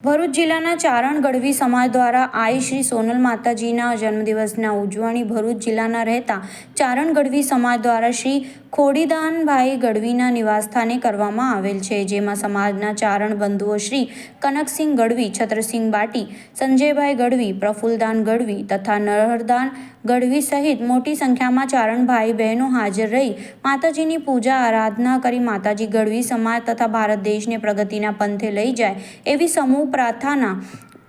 ભરૂચ જિલ્લાના ચારણ ગઢવી સમાજ દ્વારા આઈ શ્રી સોનલ માતાજીના જન્મદિવસના ઉજવણી ભરૂચ જિલ્લાના રહેતા ચારણ ગઢવી સમાજ દ્વારા શ્રી ખોડીદાનભાઈ ગઢવીના નિવાસસ્થાને કરવામાં આવેલ છે, જેમાં સમાજના ચારણ બંધુઓ શ્રી કનકસિંહ ગઢવી, છત્રસિંહ બાટી, સંજયભાઈ ગઢવી, પ્રફુલદાન ગઢવી તથા નરહરદાન ગઢવી સહિત મોટી સંખ્યામાં ચારણ ભાઈ બહેનો હાજર રહી માતાજીની પૂજા, આરાધના કરી માતાજી ગઢવી સમાજ તથા ભારત દેશને પ્રગતિના પંથે લઈ જાય એવી સમૂહ પ્રાર્થના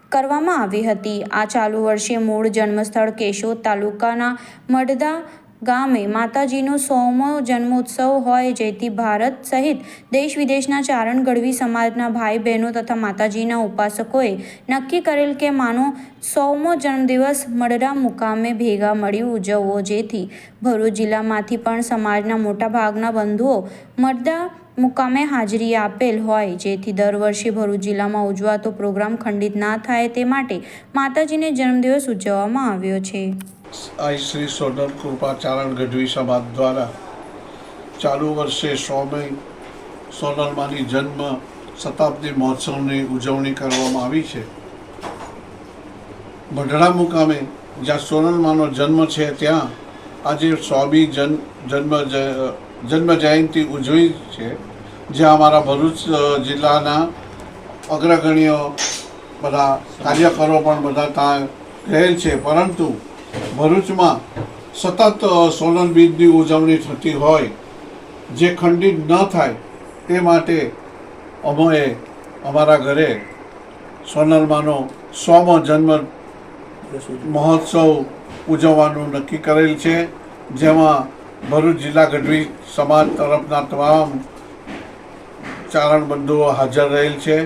કરવામાં આવી હતી. આ ચાલુ વર્ષે મૂળ જન્મસ્થળ કેશોદ તાલુકાના મડદા ગામે માતાજીનો સોમો જન્મોત્સવ હોય જેથી ભારત સહિત દેશ વિદેશના ચારણ ગઢવી સમાજના ભાઈ બહેનો તથા માતાજીના ઉપાસકોએ નક્કી કરેલ કે માનો સોમો જન્મદિવસ મડરા મુકામે ભેગા મળી ઉજવવો. જેથી ભરૂચ જિલ્લામાંથી પણ સમાજના મોટા ભાગના બંધુઓ મડદા મુકામે હાજરી આપેલ હોય. જેથી દર વર્ષે ભરૂચ જિલ્લામાં ઉજવાતો પ્રોગ્રામ ખંડિત ના થાય તે માટે માતાજીને જન્મદિવસ ઉજવવામાં આવ્યો છે. શ્રી સોનલ કૃપાચારણ ગઢવી સમાજ દ્વારા ચાલુ વર્ષે સોમય સોનલમાની જન્મ શતાબ્દી મહોત્સવની ઉજવણી કરવામાં આવી છે. ભઢડા મુકામે જ્યાં સોનલમાનો જન્મ છે ત્યાં આજે સ્વામી જન, જન્મ જન્મ જયંતિ ઉજવી છે. જ્યાં અમારા ભરૂચ જિલ્લાના અગ્રગણ્ય બધા કાર્યકરો પણ બધા ત્યાં ગયેલ છે. પરંતુ ભરૂચમાં સતત સોલન બીજની ઉજવણી થતી હોય, જે ખંડિત ન થાય, તે માટે અમોએ અમારા ઘરે સોનલમાનો સોમો જન્મ મહોત્સવ ઉજવવાનું નક્કી કરેલ છે, જેમાં ભરૂચ જિલ્લા ગઢવી સમાજ તરફના તમામ ચારણબંધુઓ હાજર રહેલ છે.